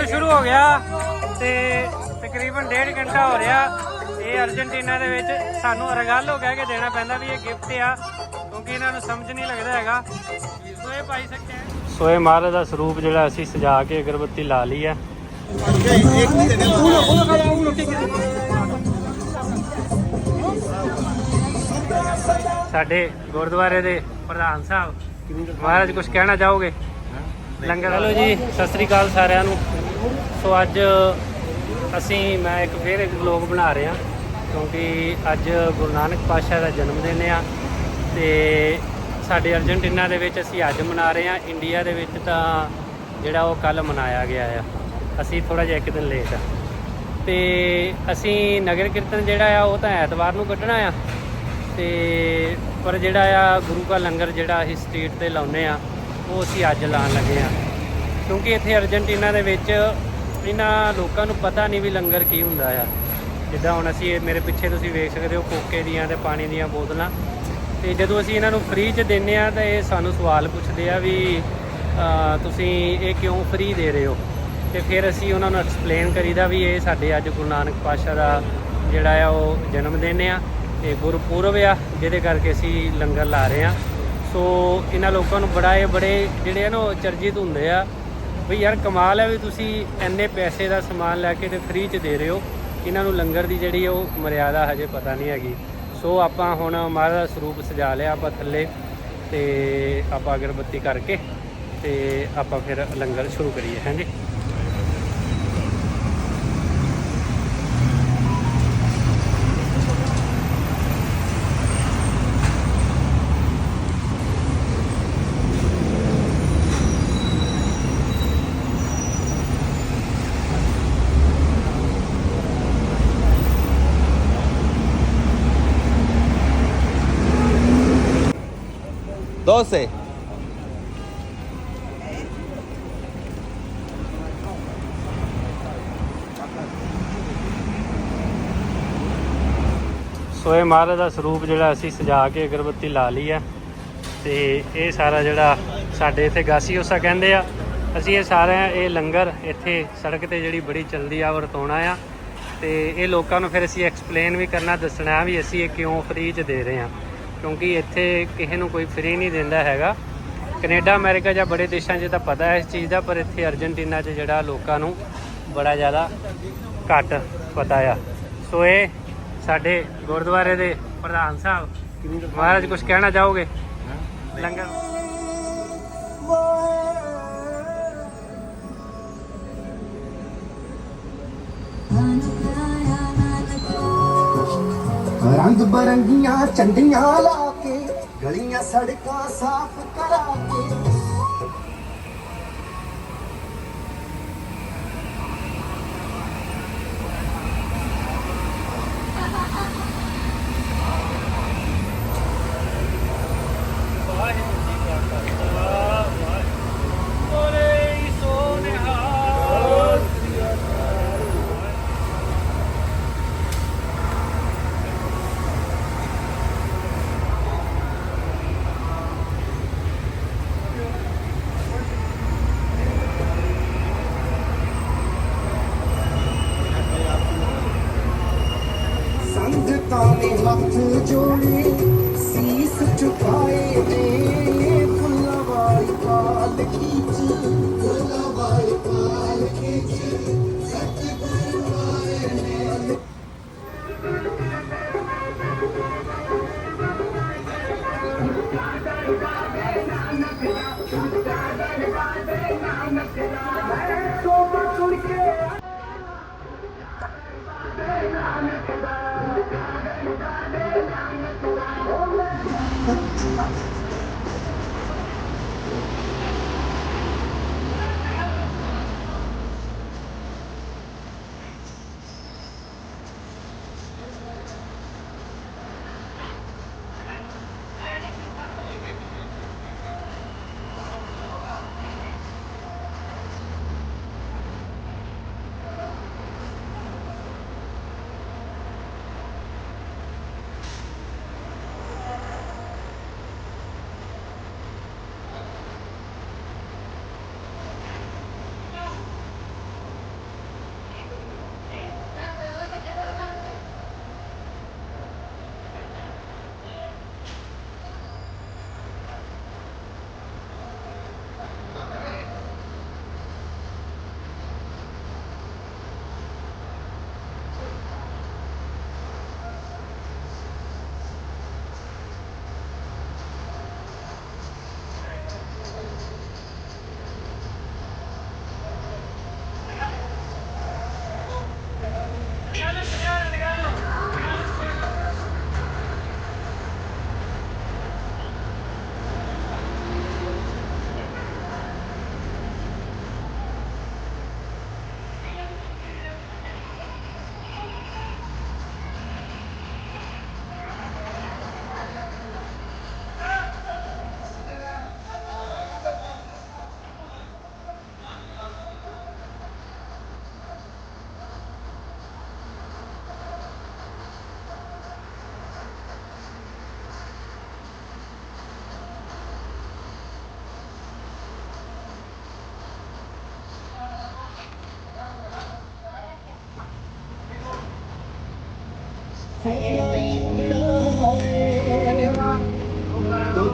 Final ਸ਼ੁਰੂ ਹੋ ਗਿਆ ਤੇ ਤਕਰੀਬਨ ਡੇਢ ਘੰਟਾ ਹੋ ਰਿਹਾ ਇਹ ਅਰਜਨਟੀਨਾ ਦੇ ਵਿੱਚ। ਸਾਨੂੰ ਰਗਾਲੋ ਕਹਿ ਕੇ ਦੇਣਾ ਪੈਂਦਾ ਵੀ ਇਹ ਗਿਫਟ ਆ ਕਿਉਂਕਿ ਇਹਨਾਂ ਨੂੰ ਸਮਝ ਨਹੀਂ ਲੱਗਦਾ ਹੈਗਾ। ਸੋ ਪਾਈ ਸਕਦੇ ਆ ਮਹਾਰਾਜ ਦਾ ਸਰੂਪ ਜਿਹੜਾ ਅਸੀਂ ਸਜਾ ਕੇ ਅਗਰਬੱਤੀ ਲਾ ਲਈ ਹੈ। ਸਾਡੇ ਗੁਰਦੁਆਰੇ ਦੇ ਪ੍ਰਧਾਨ ਸਾਹਿਬ ਮਹਾਰਾਜ ਕੁਝ ਕਹਿਣਾ ਚਾਹੋਗੇ? ਲੰਗਰ ਹਲੋ ਜੀ ਸਤਿ ਸ੍ਰੀ ਅਕਾਲ ਸਾਰਿਆਂ ਨੂੰ। ਸੋ ਅੱਜ ਅਸੀਂ, ਮੈਂ ਇੱਕ ਫੇਰ ਇੱਕ ਵਲੌਗ ਬਣਾ ਰਿਹਾ, ਕਿਉਂਕਿ ਅੱਜ ਗੁਰੂ ਨਾਨਕ ਪਾਤਸ਼ਾਹ ਦਾ ਜਨਮ ਦਿਨ ਆ ਤੇ ਸਾਡੇ ਅਰਜਨਟੀਨਾ ਦੇ ਵਿੱਚ ਅਸੀਂ ਅੱਜ ਮਨਾ ਰਹੇ ਆ ਇੰਡੀਆ ਦੇ ਵਿੱਚ ਤਾਂ ਜਿਹੜਾ ਉਹ ਕੱਲ ਮਨਾਇਆ ਗਿਆ ਆ। ਅਸੀਂ ਥੋੜਾ ਜਿਹਾ ਇੱਕ ਦਿਨ ਲੇਟ ਆ। ਤੇ ਅਸੀਂ ਨਗਰ ਕੀਰਤਨ ਜਿਹੜਾ ਆ, ਉਹ ਤਾਂ ਐਤਵਾਰ ਨੂੰ ਕੱਢਣਾ ਆ। ਤੇ ਪਰ ਜਿਹੜਾ ਆ, ਗੁਰੂ ਕਾ ਲੰਗਰ ਜਿਹੜਾ ਅਸੀਂ ਸਟੇਟ ਤੇ ਲਾਉਨੇ ਆ, ਉਹ ਅਸੀਂ ਅੱਜ ਲਾਣ ਲੱਗੇ ਆ। ਕਿਉਂਕਿ ਇੱਥੇ ਅਰਜਨਟੀਨਾ ਦੇ ਵਿੱਚ ਇਹਨਾਂ ਲੋਕਾਂ ਨੂੰ ਪਤਾ ਨਹੀਂ ਵੀ ਲੰਗਰ ਕੀ ਹੁੰਦਾ ਆ। ਜਿੱਦਾਂ ਹੁਣ ਅਸੀਂ ਇਹ ਮੇਰੇ ਪਿੱਛੇ ਤੁਸੀਂ ਵੇਖ ਸਕਦੇ ਹੋ ਕੋਕੇ ਦੀਆਂ ਤੇ ਪਾਣੀ ਦੀਆਂ ਬੋਤਲਾਂ। ਤੇ ਜਦੋਂ ਅਸੀਂ ਇਹਨਾਂ ਨੂੰ ਫ੍ਰੀ 'ਚ ਦਿੰਨੇ ਆ ਤਾਂ ਇਹ ਸਾਨੂੰ ਸਵਾਲ ਪੁੱਛਦੇ ਆ ਵੀ ਤੁਸੀਂ ਇਹ ਕਿਉਂ ਫ੍ਰੀ ਦੇ ਰਹੇ ਹੋ? ਤੇ ਫਿਰ ਅਸੀਂ ਉਹਨਾਂ ਨੂੰ ਐਕਸਪਲੇਨ ਕਰੀਦਾ ਵੀ ਇਹ ਸਾਡੇ ਅੱਜ ਗੁਰੂ ਨਾਨਕ ਪਾਸ਼ਾ ਦਾ ਜਿਹੜਾ ਆ ਉਹ ਜਨਮ ਦਿਨ ਆ ਤੇ ਗੁਰਪੁਰਬ ਆ, ਜਿਹਦੇ ਕਰਕੇ ਅਸੀਂ ਲੰਗਰ ਲਾ ਰਹੇ ਆ ਸੋ ਇਹਨਾਂ ਲੋਕਾਂ ਨੂੰ ਬੜਾ ਇਹ ਬੜੇ ਜਿਹੜੇ ਆ ਨਾ ਚਰਜਿਤ ਹੁੰਦੇ ਆ ਬਈ ਯਾਰ ਕਮਾਲ ਹੈ ਵੀ ਤੁਸੀਂ ਇੰਨੇ ਪੈਸੇ ਦਾ ਸਮਾਨ ਲੈ ਕੇ ਤੇ ਫ੍ਰੀ 'ਚ ਦੇ ਰਹੇ ਹੋ। ਇਹਨਾਂ ਨੂੰ ਲੰਗਰ ਦੀ ਜਿਹੜੀ ਉਹ ਮਰਿਆਦਾ ਹਜੇ ਪਤਾ ਨਹੀਂ ਹੈਗੀ। ਸੋ ਆਪਾਂ ਹੁਣ ਮਹਾਰਾਜ ਦਾ ਸਰੂਪ ਸਜਾ ਲਿਆ ਆਪਾਂ ਥੱਲੇ ਤੇ ਆਪਾਂ ਅਗਰਬੱਤੀ ਕਰਕੇ ਤੇ ਆਪਾਂ ਫਿਰ ਲੰਗਰ ਸ਼ੁਰੂ ਕਰੀਏ, ਹਾਂਜੀ? Doce. ਸੋ ਇਹ ਮਹਾਰਾਜ ਦਾ ਸਰੂਪ ਜਿਹੜਾ ਅਸੀਂ ਸਜਾ ਕੇ ਅਗਰਬੱਤੀ ਲਾ ਲਈ ਆ ਤੇ ਇਹ ਸਾਰਾ ਜਿਹੜਾ ਸਾਡੇ ਇੱਥੇ ਗਾਸੀ ਗਾਸੀਓਸਾ ਕਹਿੰਦੇ ਆ ਅਸੀਂ ਇਹ ਸਾਰਾ ਇਹ ਲੰਗਰ ਇੱਥੇ ਸੜਕ ਤੇ ਜਿਹੜੀ ਬੜੀ ਚਲਦੀ ਆ ਵਰਤੋਣਾ ਆ ਤੇ ਇਹ ਲੋਕਾਂ ਨੂੰ ਫਿਰ ਅਸੀਂ ਐਕਸਪਲੇਨ ਵੀ ਕਰਨਾ, ਦੱਸਣਾ ਵੀ ਅਸੀਂ ਇਹ ਕਿਉਂ ਫ੍ਰੀ ਚ ਦੇ ਰਹੇ ਆ ਕਿਉਂਕਿ ਇੱਥੇ ਕਿਸੇ ਨੂੰ ਕੋਈ ਫ੍ਰੀ ਨਹੀਂ ਦਿੰਦਾ ਹੈਗਾ। ਕੈਨੇਡਾ, ਅਮਰੀਕਾ ਜਾਂ ਬੜੇ ਦੇਸ਼ਾਂ 'ਚ ਤਾਂ ਪਤਾ ਹੈ ਇਸ ਚੀਜ਼ ਦਾ, ਪਰ ਇੱਥੇ ਅਰਜਨਟੀਨਾ 'ਚ ਜਿਹੜਾ ਲੋਕਾਂ ਨੂੰ ਬੜਾ ਜ਼ਿਆਦਾ ਘੱਟ ਪਤਾ ਆ। ਸੋ ਇਹ ਸਾਡੇ ਗੁਰਦੁਆਰੇ ਦੇ ਪ੍ਰਧਾਨ ਸਾਹਿਬ, ਮਹਾਰਾਜ ਕੁਝ ਕਹਿਣਾ ਚਾਹੋਗੇ? ਲੰਗਰ। ਰੰਗ ਬਰੰਗੀਆਂ ਚੰਡੀਆਂ ਲਾ ਕੇ ਗਲੀਆਂ ਸੜਕਾਂ ਸਾਫ਼ ਕਰਾ ਕੇ। she's such a Thank you.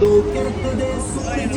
ਦੋ ਕਿਰਤ ਦੇ ਸੂਰਜ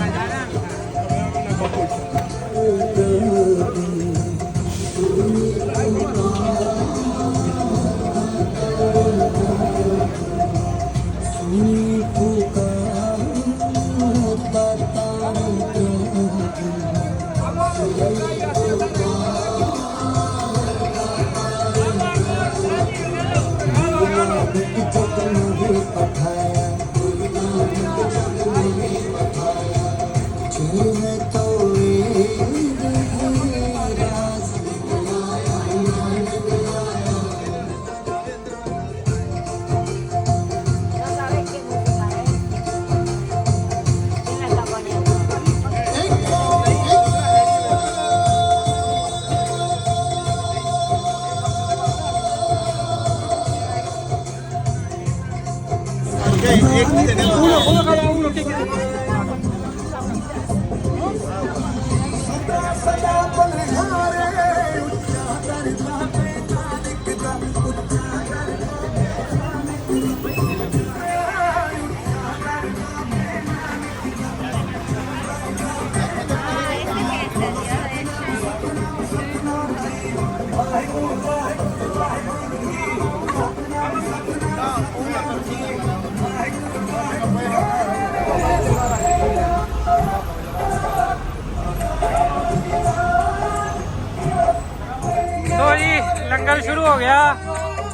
ਸੋ ਜੀ, ਲੰਗਰ ਸ਼ੁਰੂ ਹੋ ਗਿਆ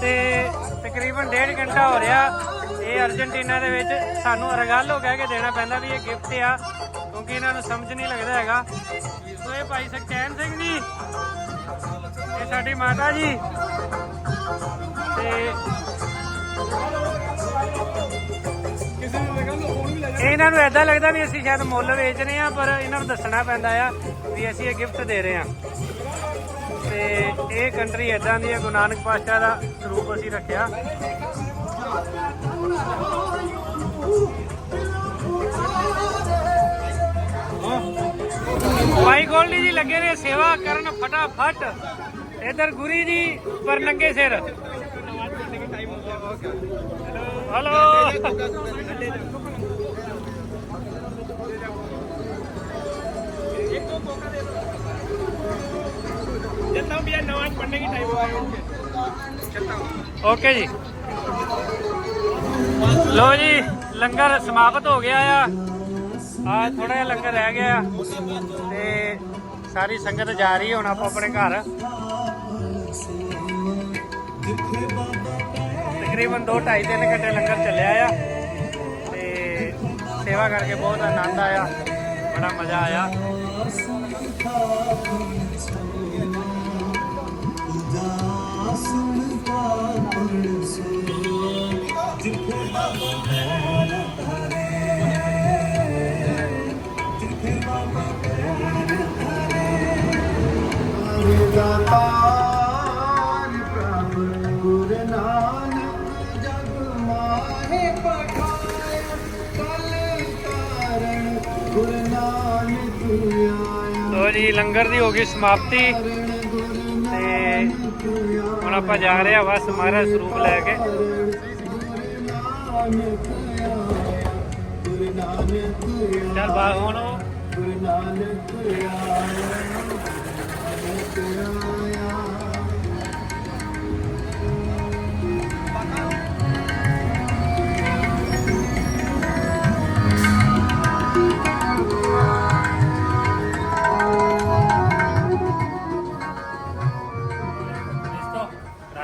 ਤੇ ਤਕਰੀਬਨ 1.5 ਘੰਟਾ ਹੋ ਰਿਹਾ। ਇਹ ਅਰਜنٹੀਨਾ ਦੇ ਵਿੱਚ ਸਾਨੂੰ ਰਗਾਲੋ ਕਹਿ ਕੇ ਦੇਣਾ ਪੈਂਦਾ ਵੀ ਇਹ ਗਿਫਟ ਆ, ਕਿਉਂਕਿ ਇਹਨਾਂ ਨੂੰ ਸਮਝ ਨਹੀਂ ਲੱਗਦਾ ਹੈਗਾ। ਸੋ ਇਹ ਭਾਈ ਸਖਚੈਨ ਸਿੰਘ ਜੀ ਇਹ ਸਾਡੀ ਮਾਤਾ ਜੀ। ਤੇ ਇਹਨਾਂ ਨੂੰ ਐਦਾਂ ਲੱਗਦਾ ਵੀ ਅਸੀਂ ਸ਼ਾਇਦ ਮੁੱਲ ਵੇਚ ਰਹੇ ਆ ਪਰ ਇਹਨਾਂ ਨੂੰ ਦੱਸਣਾ ਪੈਂਦਾ ਆ ਵੀ ਅਸੀਂ ਇਹ ਗਿਫਟ ਦੇ ਰਹੇ ਆ ਤੇ ਇਹ ਕੰਟਰੀ ਐਦਾਂ ਦੀ ਹੈ ਗੁਰੂ ਨਾਨਕ ਪਾਤਸ਼ਾਹ ਦਾ ਸਰੂਪ ਅਸੀਂ ਰੱਖਿਆ। ਭਾਈ ਗੋਲਡੀ ਜੀ ਲੱਗੇ ਨੇ ਸੇਵਾ ਕਰਨ ਫਟਾਫਟ। ਇਧਰ ਗੁਰੀ ਜੀ ਪਰ ਨੰਗੇ ਸਿਰ। ਹਲੋ ਓਕੇ ਜੀ। ਲੋ ਜੀ ਲੰਗਰ ਸਮਾਪਤ ਹੋ ਗਿਆ ਆ। ਆ ਥੋੜਾ ਜਿਹਾ ਲੰਗਰ ਰਹਿ ਗਿਆ। ਤੇ ਸਾਰੀ ਸੰਗਤ ਜਾ ਰਹੀ ਹੈ ਹੁਣ ਆਪੋ ਆਪਣੇ ਘਰ ਤਕਰੀਬਨ 2 2.5 3 ਘੰਟੇ ਲੰਗਰ ਚੱਲਿਆ ਆ ਤੇ ਸੇਵਾ ਕਰਕੇ ਬਹੁਤ ਆਨੰਦ ਆਇਆ, ਬੜਾ ਮਜ਼ਾ ਆਇਆ। ਦਾਤਾਰ ਆਇਆ ਲੰਗਰ ਦੀ ਹੋ ਗਈ ਸਮਾਪਤੀ। ਤੇ ਹੁਣ ਆਪਾਂ ਜਾ ਰਹੇ ਆ ਬਸ ਮਹਾਰਾਜ ਸਰੂਪ ਲੈ ਕੇ। ਨਾਨਕ ਬਾ, ਹੁਣ